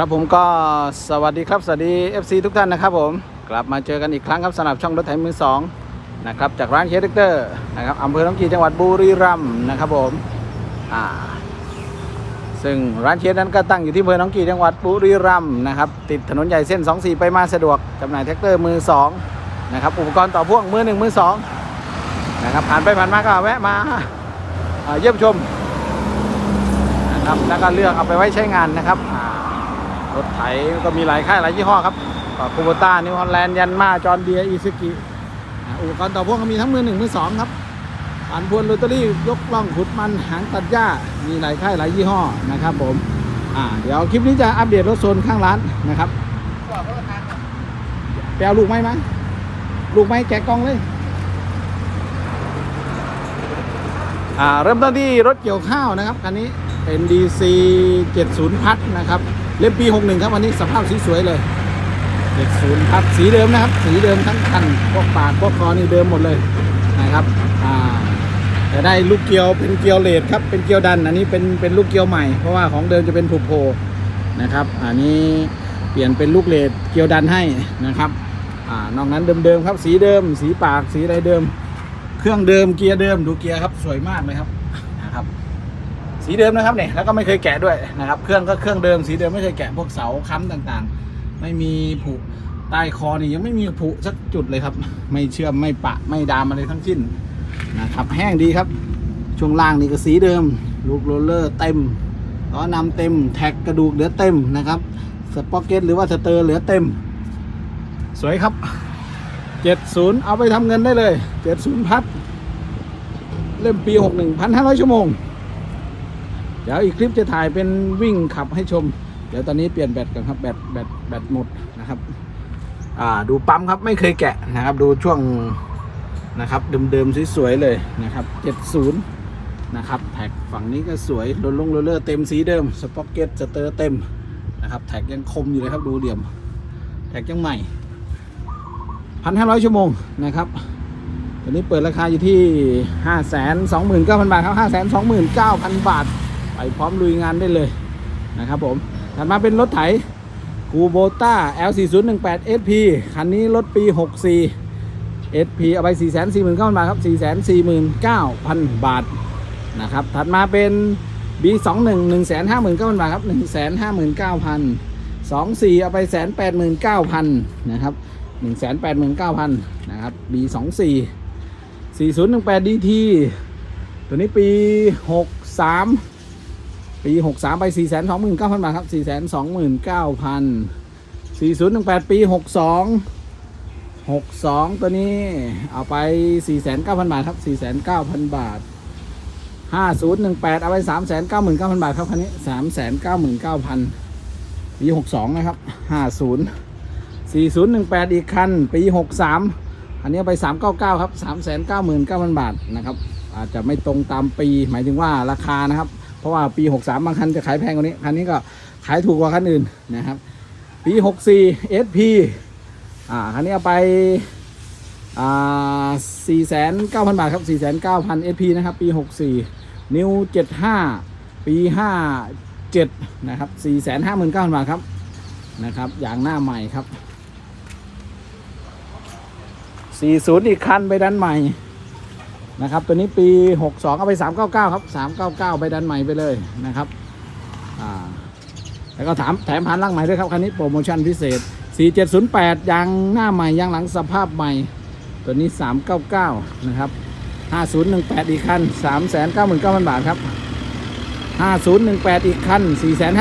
ครับผมก็สวัสดีครับสวัสดี FC ทุกท่านนะครับผมกลับมาเจอกันอีกครั้งครับสำหรับช่องรถไถมือสองนะครับจากร้านเคสเตอร์นะครับอำเภอหนองกี่จังหวัดบุรีรัมย์นะครับผมอ่าซึ่งร้านเคสนั้นก็ตั้งอยู่ที่อำเภอหนองกี่จังหวัดบุรีรัมย์นะครับติดถนนใหญ่เส้น 24 ไปมาสะดวกจำหน่ายแท็กเตอร์มือสองนะครับอุปกรณ์ต่อพ่วงมือหนึ่งมือสองนะครับผ่านไปผ่านมาก็แวะมาอ่าเยี่ยมชมนะครับแล้วก็เลือกเอาไปไว้ใช้งานนะครับอ่า รถไถก็มีหลายค่ายหลายยี่ห้อครับคูโบต้านิวฮอลแลนด์ยันมาจอร์เดียอีซึกิอุปกรณ์ต่อพ่วงก็มีทั้งมือหนึ่งมือสองครับผ่านพวนโรตารี่ยกล่องขุดมันหางตัดหญ้ามีหลายค่ายหลายยี่ห้อนะครับผมอ่าเดี๋ยวคลิปนี้จะอัปเดตรถโซนข้างร้านนะครับไปเอาลูกไม้ไหมลูกไม้แกะกล่องเลยอ่าเริ่มต้นที่รถเกี่ยวข้าวนะครับคันนี้เป็น DC 70 พัดนะครับ เล่มปี 61 ครับวันนี้สภาพสีสวยเลย70พัดสีเดิมนะครับ สีเดิมทั้งคันพวกปากพวกคอนี่เดิมหมดเลยนะครับอ่าแต่ได้ลูกเกียวเป็นเกียวเลดครับเป็นเกียวดันอันนี้เป็นเป็นลูกเกียวใหม่เพราะว่าของเดิมจะเป็นผูกโพนะครับอันนี้เปลี่ยนเป็นลูกเลดเกียวดันให้นะครับอ่านอกนั้นเดิมๆครับสีเดิม สีปากสีอะไรเดิม เครื่องเดิมเกียร์เดิมดูเกียร์ครับสวยมากเลยครับ สีเดิมนะครับเนี่ยแล้วก็ไม่เคยแกะด้วยนะครับเครื่องก็เครื่องเดิมสีเดิมไม่เคยแกะพวกเสาค้ำต่างๆ ไม่มีผุใต้คอนี่ยังไม่มีผุสักจุดเลยครับ ไม่เชื่อมไม่ปะไม่ดามอะไรทั้งสิ้นนะครับแห้งดีครับ ช่วงล่างนี่ก็สีเดิม ลูกโรลเลอร์เต็มล้อนำเต็มแท็กกระดูกเหลือเต็มนะครับสป็อกเก็ตหรือว่าสเตอร์เหลือเต็ม สวยครับ 70 เอาไปทำเงินได้เลย 70 พัด เล่มปี 61,500 ชั่วโมง ดี๋ยวอีกคลิปจะถ่ายเป็นวิ่งขับให้ชม เดี๋ยวตอนนี้เปลี่ยนแบตกันครับแบตแบตแบตหมดนะครับอ่าดูปั๊มครับไม่เคยแกะนะครับ ดูช่วงนะครับเดิมๆสวยๆเลยนะครับ 70 นะครับแท็กฝั่งนี้ก็สวยโรลลงโรลเลอร์เต็มสีเดิมสป็อกเก็ตสเตอร์เต็มนะครับแท็กยังคมอยู่เลยครับดูเหลี่ยมแท็กยังใหม่พันห้าร้อยชั่วโมงนะครับตอนนี้เปิดราคาอยู่ที่ห้าแสนสองหมื่นเก้าพันบาทครับห้าแสนสองหมื่นเก้าพันบาท ไปพร้อมลุยงานได้เลยนะครับผมถัดมาเป็นรถไถคูโบต้า L4018 SP คันนี้รถปี 64 SP เอาไป 4 4 9 0 0 0 บาทครับ 4 4 9 0 0 0 บาทนะครับ ถัดมาเป็น B21 1 5 9 0 0 0 บาทครับ 1 5 9 0 0 0 24 เอาไป 189,000 นะครับ 1 8 9 0 0 0 นะครับ B 2 4 4 0 1 8 DT ตัวนี้ปี 63 ปี63ไป4 2 9 0 0 0บาทครับ4 2 9 0 0 4 0 1 8ปี62 62ตัวนี้เอาไป4 9 0 0 0บาทครับ4 9 0 0 0บาท5018เอาไป3 9 9 0 0 0บาทครับคันนี้3 9 9 0 0 0ปี62นะครับ50 4018อีกคันปี63อันนี้เอาไป399ครับ399,000บาทนะครับ อาจจะไม่ตรงตามปีหมายถึงว่าราคานะครับ เพราะว่าปี 63 บางคันจะขายแพงกว่านี้ คันนี้ก็ขายถูกกว่าคันอื่นนะครับ ปี 64 SP อ่าคันนี้เอาไปอ่า49,000บาทครับ 49,000 SP นะครับ ปี 64 นิว75 ปี 57 นะครับ 459,000 บาทครับนะครับอย่างหน้าใหม่ครับ 40 อีกคันไปดันใหม่ นะครับ ตัวนี้ปี 62 เอาไป 399 ครับ 399 ไปดันใหม่ไปเลยนะครับอ่าแล้วก็ถามแถมพันล่างใหม่ด้วยครับคันนี้โปรโมชั่นพิเศษ 4708 ยางหน้าใหม่ยางหลังสภาพใหม่ ตัวนี้ 399 นะครับ 5018 อีกคัน 399,000 บาทครับ 5018 อีกคัน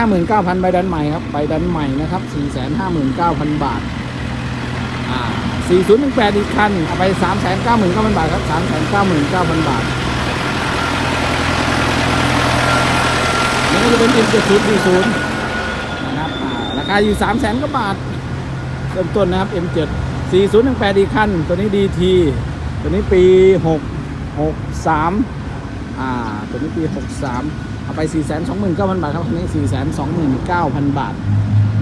459,000 ใบดันใหม่ครับ ใบดันใหม่นะครับ 459,000 บาทอ่า 4018 อีกคัน เอาไป 399,000 บาทครับ 399,000 บาท นี่ก็จะเป็น M70 D0 นะครับราคาอยู่ 300,000กว่าบาท เริ่มต้นนะครับ M7 4018 อีกคัน ตัวนี้ DT ตัวนี้ปี 6 63 อ่า ตัวนี้ปี 63 เอาไป 4 2 9 0 0 0 บาทครับคันนี้ 4 2 9 0 0 0 บาท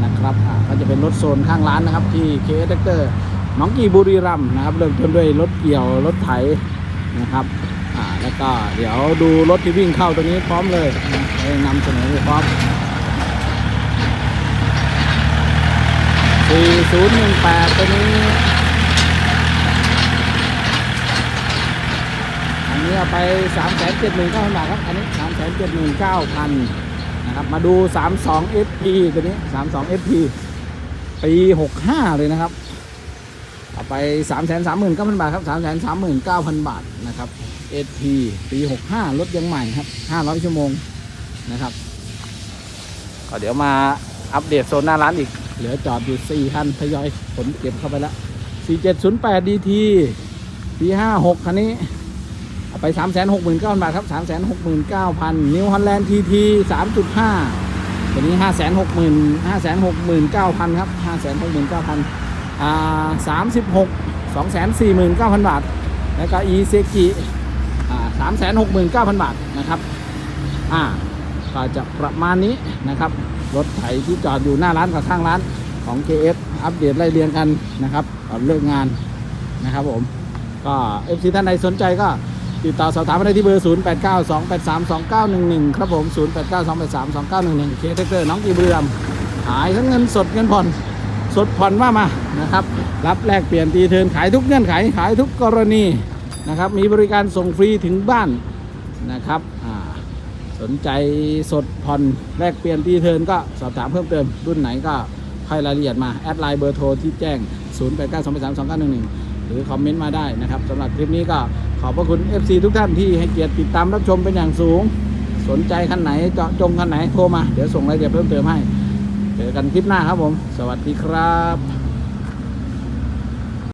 นะครับอ่าก็จะเป็นรถโซนข้างร้านนะครับ ที่เคสเตอร์น้องกีบุรีรัมนะครับเริ่มต้นด้วยรถเกี่ยวรถไถนะครับอ่าแล้วก็เดี๋ยวดูรถที่วิ่งเข้าตัวนี้พร้อมเลยนะให้นำเสนอให้พร้อม7018ตัวนี้ อันนี้เอาไป 3 7 1 9 0 0 0บาทครับ อันนี้ 3 7 1 9 0 0 0 นะครับมาดู 32 FP ตัวนี้ 32 FP ปี 65 เลยนะครับเอาไป 3 3 9 0 0 0 บาทครับ 3 3 9 0 0 0 บาทนะครับ SP ปี 65 รถยังใหม่ครับ 500 ชั่วโมงนะครับ ก็เดี๋ยวมาอัปเดตโซนหน้าร้านอีก เหลือจอดอยู่ 4 คันทยอยขนเก็บเข้าไปแล้ว 4708 DT ปี 56 คันนี้ ไป3 6 9 0 0 0 บาทครับ 3 6 9 0 0 0 New Holland TT 3.5 ตัวนี้ 5 6 0 0 0 5 6 9 0 0 0 ครับ 5 6 9 0 0 0อ่า36 2 4 9 0 0 0 บาท แล้วก็ e s e k i อ่า3 6 9 0 0 0 บาทนะครับ อ่า ก็จะประมาณนี้นะครับ รถไถที่จอดอยู่หน้าร้านกับข้างร้านของ KF อัปเดตไล่เรียงกันนะครับก่อนเลิกงานนะครับผม ก็ FC ท่านใดสนใจก็ ติดต่อสอบถามมาได้ที่เบอร์ 0 8 9 2 8 3 2 9 1 1 ครับผม 0 8 9 2 8 3 2 9 1 1 เคเทคเตอร์น้องกีบุรีรัมขายทั้งเงินสดเงินผ่อน สดผ่อนว่ามานะครับ รับแลกเปลี่ยนตีเทินขายทุกเงื่อนไข ขายทุกกรณีนะครับ มีบริการส่งฟรีถึงบ้านนะครับอ่าสนใจสดผ่อนแลกเปลี่ยนตีเทินก็สอบถามเพิ่มเติม รุ่นไหนก็ค่อยรายละเอียดมา แอดไลน์เบอร์โทรที่แจ้ง 0 8 9 2 8 3 2 9 1 1 หรือคอมเมนต์มาได้นะครับสำหรับคลิปนี้ก็ อบพระคุณ FC ทุกท่านที่ให้เกียรติติดตามรับชมเป็นอย่างสูง สนใจคันไหนเจาะจงคันไหนโทรมา เดี๋ยวส่งรายละเอียดเพิ่มเติมให้ เจอกันคลิปหน้าครับผม สวัสดีครับ